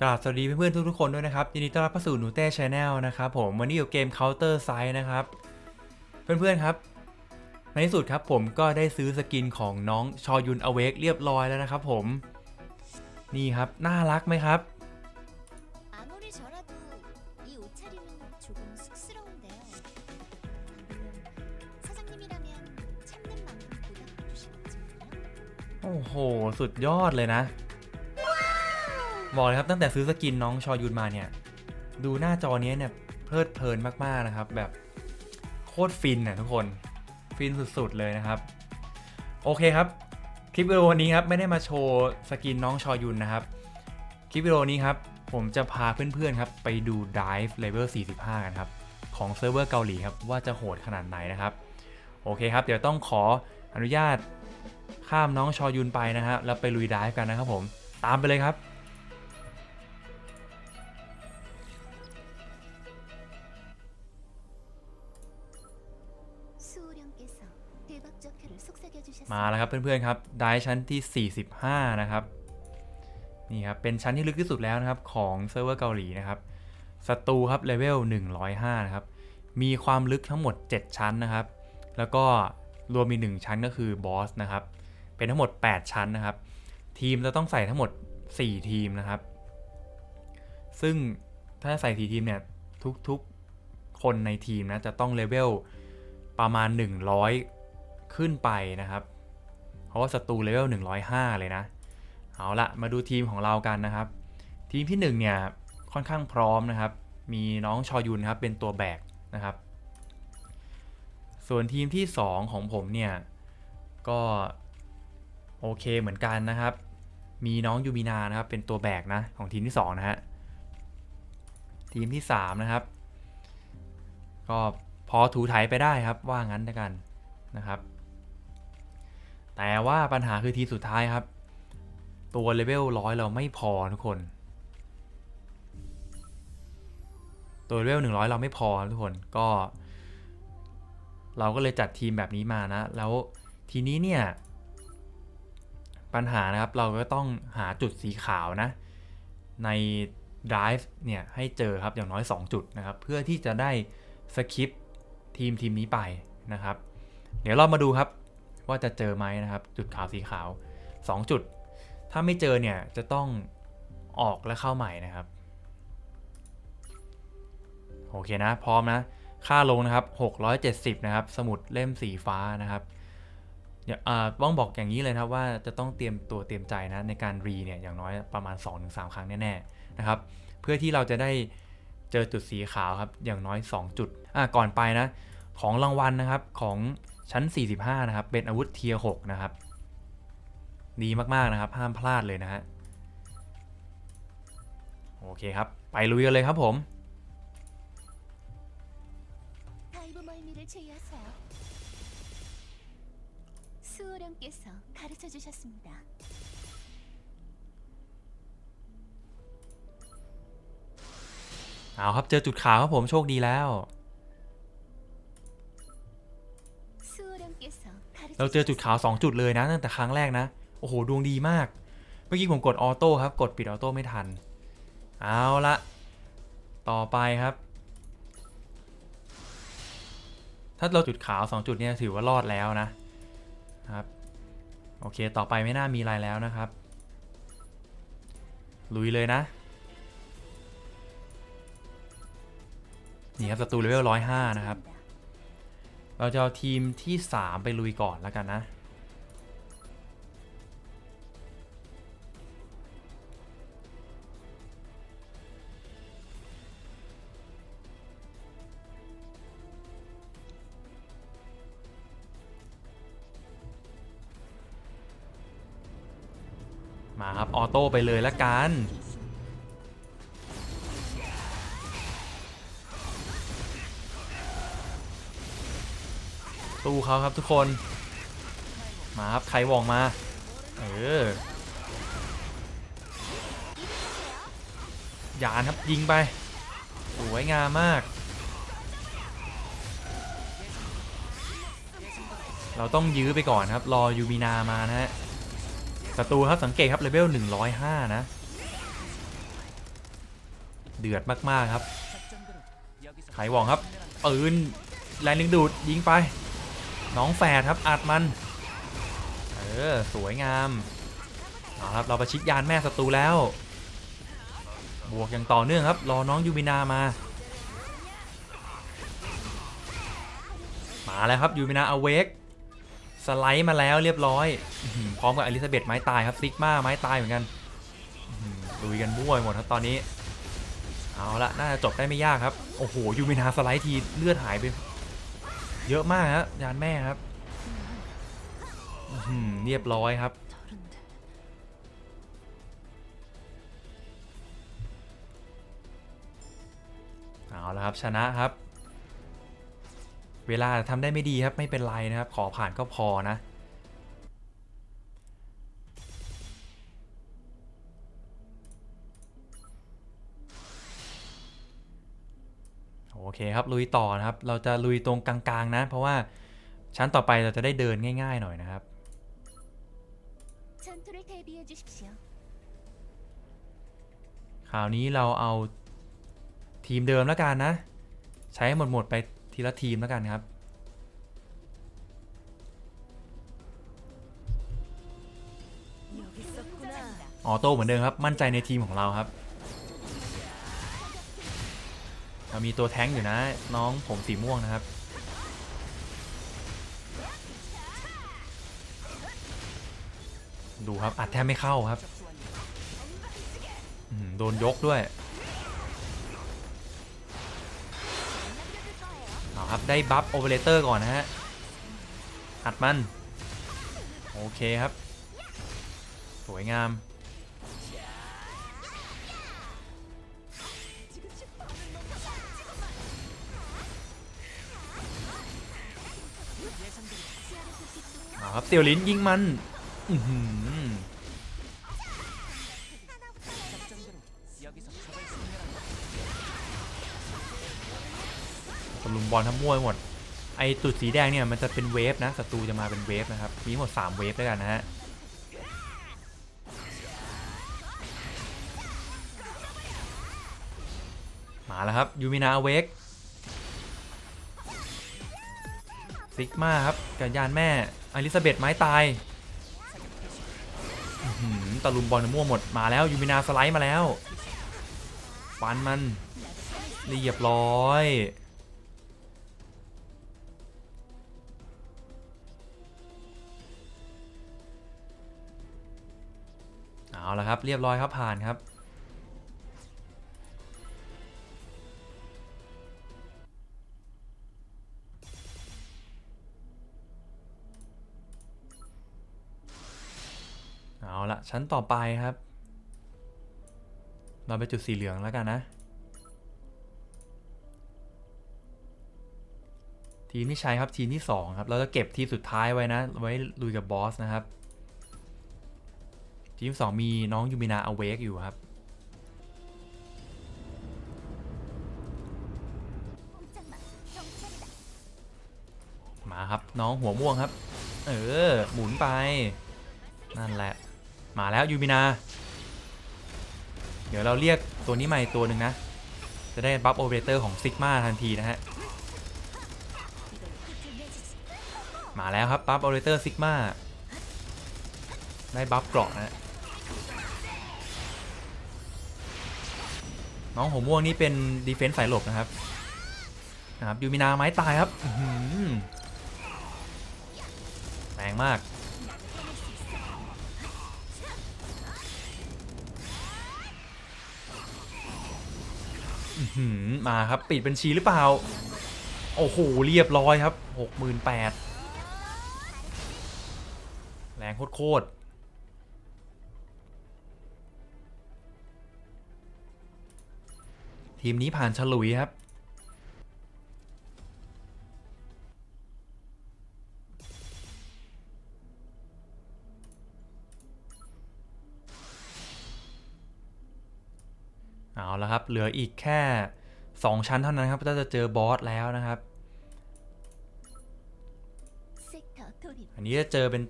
กราบสวัสดีเพื่อนๆทุกๆคนด้วยนะครับยินดีต้อนรับเข้าสู่หนูเต้ชาแนลนะครับผมวันนี้อยู่เกม Counter s i d e นะครับ เพื่อนๆครับ ในที่สุดครับผมก็ได้ซื้อสกินของน้องชอยุนอเวกเรียบร้อยแล้วนะครับผม นี่ครับ น่ารักไหมครับ โอ้โห สุดยอดเลยนะ บอกเลยครับตั้งแต่ซื้อสกินน้องชอยุนมาเนี่ย ดูหน้าจอนี้เนี่ยเพลิดเพลินมากๆนะครับ แบบโคตรฟินน่ะทุกคนฟินสุดๆเลยนะครับ โอเคครับ คลิปวิดีโอนี้ครับไม่ได้มาโชว์สกินน้องชอยุนนะครับ คลิปวิดีโอนี้ครับผมจะพาเพื่อนๆครับไปดู Dive Level 45 กันครับ ของเซิร์ฟเวอร์เกาหลีครับว่าจะโหดขนาดไหนนะครับ โอเคครับ เดี๋ยวต้องขออนุญาตข้ามน้องชอยุนไปนะฮะแล้วไปลุย Dive กันนะครับผม ตามไปเลยครับ มาแล้วครับเพื่อนๆครับ ได้ชั้นที่ 45 นะครับ นี่ครับ เป็นชั้นที่ลึกที่สุดแล้วนะครับ ของเซิร์ฟเวอร์เกาหลีนะครับศัตรูครับเลเวล105 นะครับ มีความลึกทั้งหมด 7 ชั้นนะครับ แล้วก็รวมมี 1 ชั้นก็คือบอสนะครับ เป็นทั้งหมด 8 ชั้นนะครับ ทีมจะต้องใส่ทั้งหมด 4 ทีมนะครับ ซึ่งถ้าใส่ 4 ทีมเนี่ยทุกๆคนในทีมนะจะต้องเลเวลประมาณ 100 ขึ้นไปนะครับ ราะว่าศัตรูเลเวล105 เลยนะ เอาละมาดูทีมของเรากันนะครับ ทีมที่ 1 เนี่ย ค่อนข้างพร้อมนะครับ มีน้องชอยุนครับ เป็นตัวแบกนะครับ ส่วนทีมที่ 2 ของผมเนี่ย ก็โอเคเหมือนกันนะครับ มีน้องยูมินานะครับ เป็นตัวแบกนะของทีมที่2นะฮะ ทีมที่ 3 นะครับ ก็พอถูไถไปได้ครับว่างั้นแล้วกันนะครับ แต่ว่าปัญหาคือทีมสุดท้ายครับ ตัวเลเวลร้อยเราไม่พอทุกคน ตัวเลเวลหนึ่งร้อยเราไม่พอทุกคนก็ เราก็เลยจัดทีมแบบนี้มานะ แล้วทีนี้เนี่ย ปัญหานะครับเราก็ต้องหาจุดสีขาวนะ ใน Drive เนี่ย ให้เจอครับอย่างน้อย 2 จุดนะครับ เพื่อที่จะได้สคิปทีมทีมนี้ไปนะครับ เดี๋ยวเรามาดูครับ ว่าจะเจอไหมนะครับ จุดขาวสีขาว 2 จุด ถ้าไม่เจอเนี่ยจะต้องออกและเข้าใหม่นะครับโอเคนะพร้อมนะค่าลงนะครับ 670 นะครับ สมุดเล่มสีฟ้านะครับอย่าอ่าต้องบอกอย่างนี้เลยนะครับว่าจะต้องเตรียมตัวเตรียมใจนะในการรีเนี่ยอย่างน้อยประมาณ 2-3 ครั้งแน่ๆนะครับ เพื่อที่เราจะได้เจอจุดสีขาวครับอย่างน้อย 2 จุดอะก่อนไปนะ ของรางวัลนะครับของ ชั้น 45 นะครับ เป็นอาวุธเทียร์6นะครับ ดีมากๆนะครับ ห้ามพลาดเลยนะฮะ โอเคครับ ไปลุยกันเลยครับผม เอาครับ เจอจุดขาวครับผม โชคดีแล้ว เราเจอจุดขาว2จุดเลยนะตั้งแต่ครั้งแรกนะ โอ้โห ดวงดีมาก เมื่อกี้ผมกดออโต้ครับ กดปิดออโต้ไม่ทัน เอาละต่อไปครับ ถ้าเราจุดขาว 2 จุดเนี่ยถือว่ารอดแล้วนะครับ โอเค ต่อไปไม่น่ามีอะไรแล้วนะครับ ลุยเลยนะ นี่ครับศัตรูเลเวลร้อยห้านะครับ เราจะเอาทีมที่ 3 ไปลุยก่อนแล้วกันนะ มาครับ ออโต้ไปเลยละกัน ตู้เขาครับทุกคน มาครับ ใครวองมา เออยานครับยิงไปสวยงามมาก เราต้องยื้อไปก่อนครับ รอยูมีนามานะฮะศัตรูครับสังเกตครับเลเวล105 นะ เดือดมาก ๆ ครับไขว่องครับปืนแรงดึงดูดยิงไป น้องแฝดครับอัดมัน เออ สวยงามเอาครับเราประชิดยานแม่ศัตรูแล้ว บวกอย่างต่อเนื่องครับ รอน้องยูมินามา มาแล้วครับยูมินาอเวกสไลด์มาแล้วเรียบร้อย พร้อมกับอลิซาเบธไม้ตายครับซิกมาไม้ตายเหมือนกันอื้อหือลุยกันมั่วไปหมดครับตอนนี้ เอาละน่าจะจบได้ไม่ยากครับ โอ้โหยูมินาสไลด์ทีเลือดหายไป เยอะมากครับยานแม่ครับเรียบร้อยครับ เอาละครับชนะครับ เวลาทำได้ไม่ดีครับไม่เป็นไรนะครับ ขอผ่านก็พอนะ อเคครับลุยต่อนะครับ เราจะลุยตรงกลางๆนะ เพราะว่าชั้นต่อไปเราจะได้เดินง่ายๆหน่อยนะครับคราวนี้เราเอาทีมเดิมแล้วกันนะ ใช้หมดหมดไปทีละทีมแล้วกันครับ ออโต้เหมือนเดิมครับ มั่นใจในทีมของเราครับ มีตัวแท้งอยู่นะ น้องผมสีม่วงนะครับ ดูครับอัดแทบไม่เข้าครับโดนยกด้วยเอาครับ ได้บัฟโอเปอเรเตอร์ก่อนนะฮะอัดมัน โอเคครับ สวยงาม ครับเตียวลิ้นยิงมันตะลุมบอลทั้งมวไปหมด ไอตุดสีแดงเนี่ยมันจะเป็นเวฟนะศัตรูจะมาเป็นเวฟนะครับนี้หมด 3 เวฟด้วยกันนะฮะมาแล้วครับยูมินาเวก ซิกมาครับกับยานแม่อลิซาเบธไม้ตายตะลุมบอลมั่วหมดมาแล้วยูมินาสไลด์มาแล้วฟันมันเรียบร้อยเอาละครับเรียบร้อยครับผ่านครับ เอาละชั้นต่อไปครับ เราไปจุดสีเหลืองแล้วกันนะ ทีมที่ใช้ครับทีมที่2ครับ เราจะเก็บทีสุดท้ายไว้นะ ไว้ลุยกับบอสนะครับ ทีมสองมีน้องยูมินาอเวกอยู่ครับมาครับน้องหัวม่วงครับ เออ หมุนไป นั่นแหละ มาแล้วยูมินา เดี๋ยวเราเรียกตัวนี้มาอีกตัวหนึ่งนะ จะได้บัฟโอเปอเรเตอร์ของซิกมาทันทีนะฮะ มาแล้วครับบัฟโอเปอเรเตอร์ซิกมาได้บัฟเกราะนะน้องหัวม่วงนี่เป็นดีเฟนส์สายหลบนะครับนะครับยูมินาไม้ตายครับแรงมาก มาครับปิดบัญชีหรือเปล่า โอ้โห เรียบร้อยครับหกหมื่นแปดแรงโคตรทีมนี้ผ่านฉลุยครับ เอาละครับ เหลืออีกแค่ 2 ชั้นเท่านั้นครับก็จะเจอบอสแล้วนะครับ อันนี้จะเจอเป็น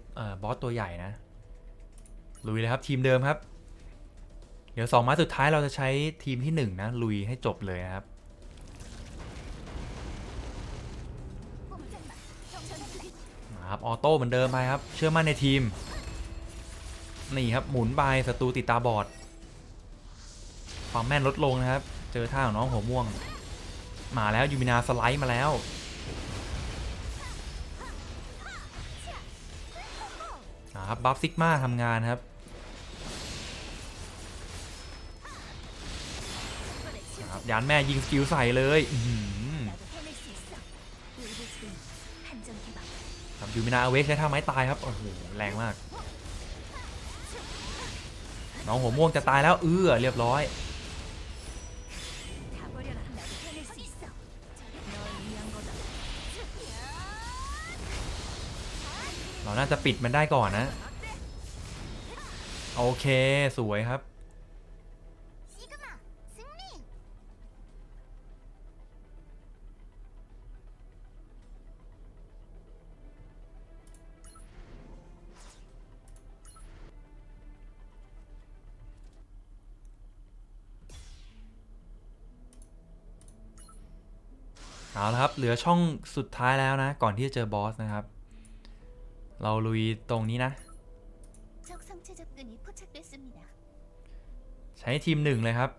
บอสตัวใหญ่นะ ลุยเลยครับทีมเดิมครับ เดี๋ยวสองม้าสุดท้ายเราจะใช้ทีมที่1นนะ ลุยให้จบเลยครับครับออโต้เหมือนเดิมไปครับ เชื่อมั่นในทีม นี่ครับหมุนใบศัตรูติดตาบอด ความแม่นลดลงนะครับ เจอท่าของน้องหัวม่วง มาแล้วยูมินาสไลด์มาแล้ว นะครับบัฟซิกมาทำงานครับนะครับยานแม่ยิงสกิลใส่เลยยูมินาเวกใช้ท่าไม้ตายครับ โอ้โห แรงมาก น้องหัวม่วงจะตายแล้ว เออเรียบร้อย น่าจะปิดมันได้ก่อนนะ โอเคสวยครับ เอาละครับ เหลือช่องสุดท้ายแล้วนะ ก่อนที่จะเจอบอสนะครับ เราลุยตรงนี้นะ ใช้ทีมหนึ่งเลยครับ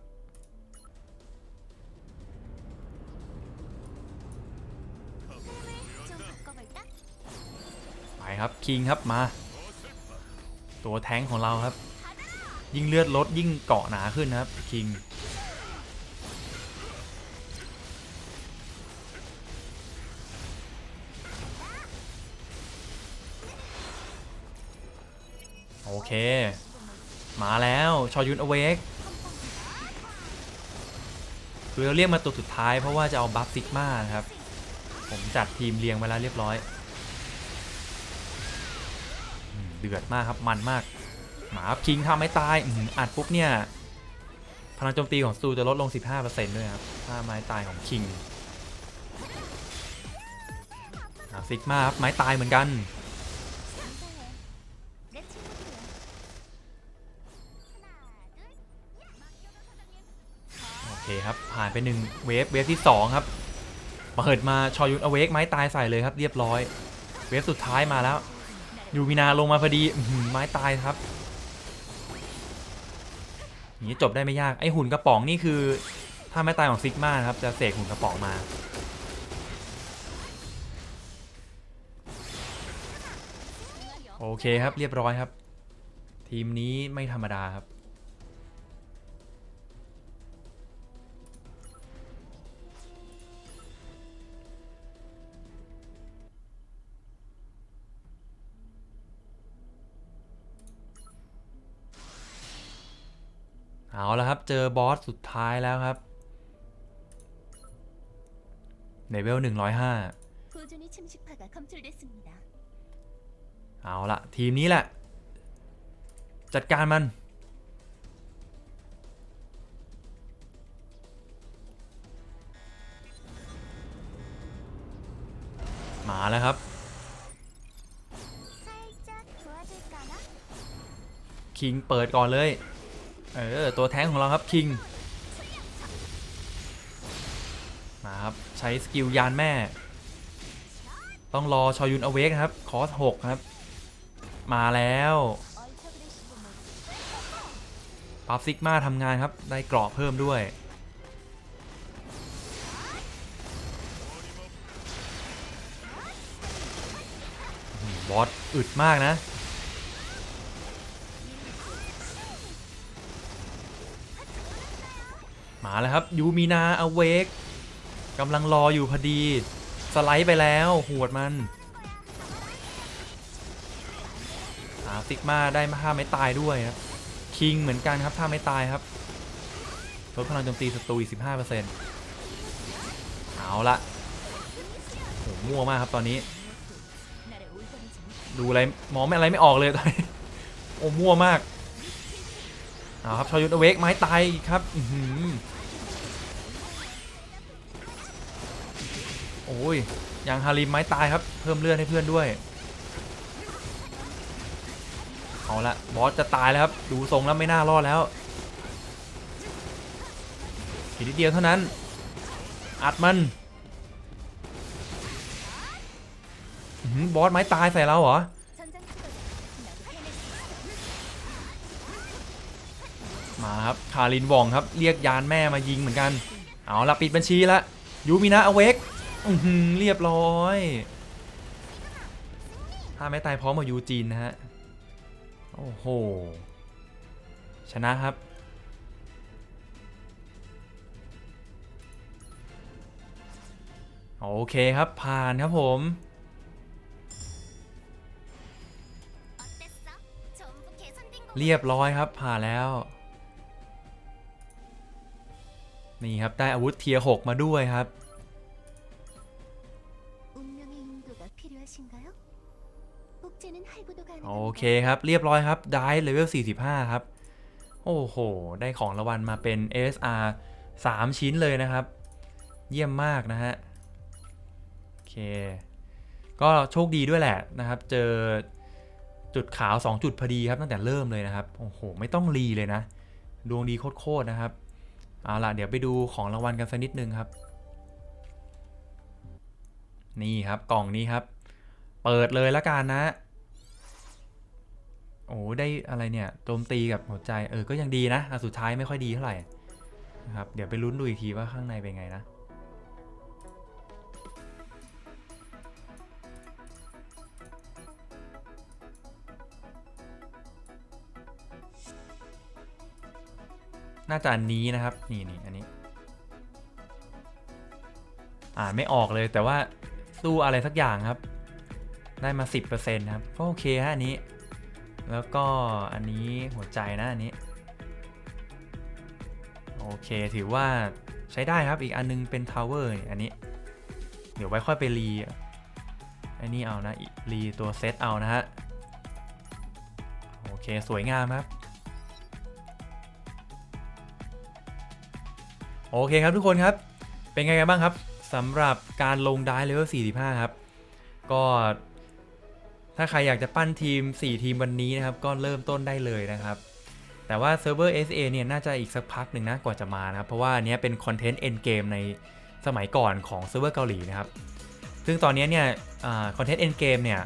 ไปครับ คิงครับมา ตัวแท้งของเราครับ ยิ่งเลือดลดยิ่งเกาะหนาขึ้นนะครับ คิง อเค มาแล้วชอยุนอเวกคือเราเรียกมาตัวสุดท้ายเพราะว่าจะเอาบัฟซิกมานะครับ ผมจัดทีมเรียงไว้แล้วเรียบร้อย เดือดมากครับมันมาก หมาครับคิงทำไม่ตายอ,อัดปุ๊บเนี่ย พลังโจมตีของสูจะลดลง 15%ด้วยครับ ถ้าไม้ตายของคิงซิกมาครับไม้ตายเหมือนกัน เคครับผ่านไปหนึ่งเวฟเวฟที่ 2 ครับเปิดมาชอยุนอเวกไม้ตายใส่เลยครับ เรียบร้อย เวฟสุดท้ายมาแล้วยูมินาลงมาพอดีไม้ตายครับอย่างนี้จบได้ไม่ยากไอหุ่นกระป๋องนี่คือถ้าไม้ตายของซิกมาครับจะเสกหุ่นกระป๋องมาโอเคครับเรียบร้อยครับ ทีมนี้ไม่ธรรมดาครับ เอาแล้วครับ เจอบอสสุดท้ายแล้วครับเลเวลหนึ่งร้อยห้าเอาละทีมนี้แหละ จัดการมัน มาแล้วครับ คิงเปิดก่อนเลย เออ ตัวแท้งของเราครับคิงมาครับ ใช้สกิลยานแม่ ต้องรอชอยุนอเวกครับ คอสหกครับ มาแล้วปั๊บซิกมาทำงานครับ ได้กรอบเพิ่มด้วยบอสอึดมากนะาแล้วครับ ยูมีนาอเวกกำลังรออยู่พอดี สไลด์ไปแล้วหวดมันหาติกมาได้มาห้าไม่ตายด้วยครับ คิงเหมือนกันครับถ้าไม่ตายครับลดพลังโจมตีศัตรูอีก15%เอาละโหมั่วมากครับตอนนี้ ดูอะไรมองไม่อะไรไม่ออกเลยตอนนี้โอ้มั่วมากเอาครับชอยุทธเวกไม้ตายครับ โอ้ยอย่างฮาริมไม้ตายครับ เพิ่มเลือดให้เพื่อนด้วย เอาละบอสจะตายแล้วครับ ดูทรงแล้วไม่น่ารอดแล้วอีกนิดเดียวเท่านั้น อัดมันบอสไม้ตายใส่เราเหรอ มาครับคารินว่องครับ เรียกยานแม่มายิงเหมือนกัน เอาละปิดบัญชีละยูมินะอเวก อือหือเรียบร้อยถ้าไม่ตายพร้อมมายูจีนนะฮะ โอ้โห ชนะครับ โอเคครับ ผ่านครับผม เรียบร้อยครับ ผ่านแล้ว นี่ครับ ได้อาวุธเทียร์6มาด้วยครับ โอเคครับ เรียบร้อยครับ ได้เลเวล 45 ครับ โอ้โห ได้ของรางวัลมาเป็น SR 3 ชิ้นเลยนะครับ เยี่ยมมากนะฮะ โอเค ก็โชคดีด้วยแหละนะครับ เจอจุดขาว 2 จุดพอดีครับ ตั้งแต่เริ่มเลยนะครับ โอ้โห ไม่ต้องรีเลยนะ ดวงดีโคตรๆนะครับ เอาล่ะ เดี๋ยวไปดูของรางวัลกันสักนิดนึงครับ นี่ครับ กล่องนี้ครับ เปิดเลยละกันนะ โอ้ได้อะไรเนี่ยโจมตีกับหัวใจเออก็ยังดีนะอสุดท้ายไม่ค่อยดีเท่าไหร่นะครับเดี๋ยวไปลุ้นดูอีกทีว่าข้างในเป็นไงนะน่าจะอันนี้นะครับ นี่นี่อันนี้ อ่านไม่ออกเลยแต่ว่าสู้อะไรสักอย่างครับ ได้มา 10%นะครับ ก็โอเคฮะอันนี้ แล้วก็อันนี้หัวใจนะอันนี้ โอเคถือว่าใช้ได้ครับอีกอันนึงเป็นทาวเวอร์อันนี้ เดี๋ยวไว้ค่อยไปรีอันนี้เอานะรีตัวเซตเอานะฮะ โอเคสวยงามครับ โอเคครับทุกคนครับ เป็นไงกันบ้างครับสำหรับการลงได้เลเวล45 ครับ ก็ ถ้าใครอยากจะปั้นทีม 4 ทีมวันนี้นะครับ ก็เริ่มต้นได้เลยนะครับ แต่ว่าเซิร์ฟเวอร์ SA เนี่ยน่าจะอีกสักพักหนึ่งนะกว่าจะมานะครับ เพราะว่าอันนี้เป็นคอนเทนต์เอ็นเกมในสมัยก่อนของเซิร์ฟเวอร์เกาหลีนะครับ ซึ่งตอนนี้เนี่ยคอนเทนต์เอ็นเกมเนี่ย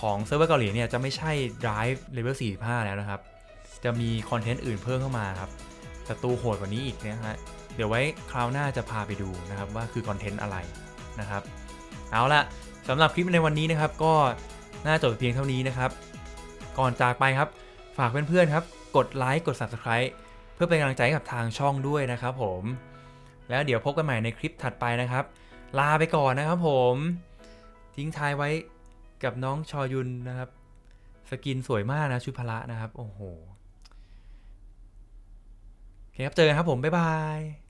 ของเซิร์ฟเวอร์เกาหลีเนี่ยจะไม่ใช่ Drive Level 45 แล้วนะครับ จะมีคอนเทนต์อื่นเพิ่มเข้ามาครับศัตรูโหดกว่านี้อีกนะฮะ เดี๋ยวไว้คราวหน้าจะพาไปดูนะครับว่าคือคอนเทนต์อะไรนะครับ เอาละสำหรับคลิปในวันนี้นะครับก็ น่าจบเพียงเท่านี้นะครับ ก่อนจากไปครับ ฝากเพื่อนๆครับ กดไลค์กด Subscribe เพื่อเป็นกำลังใจกับทางช่องด้วยนะครับผม แล้วเดี๋ยวพบกันใหม่ในคลิปถัดไปนะครับ ลาไปก่อนนะครับผม ทิ้งท้ายไว้กับน้องชอยุนนะครับ สกินสวยมากนะชุดพละนะครับ โอ้โหโอเคครับเจอกันครับผม บ๊ายบาย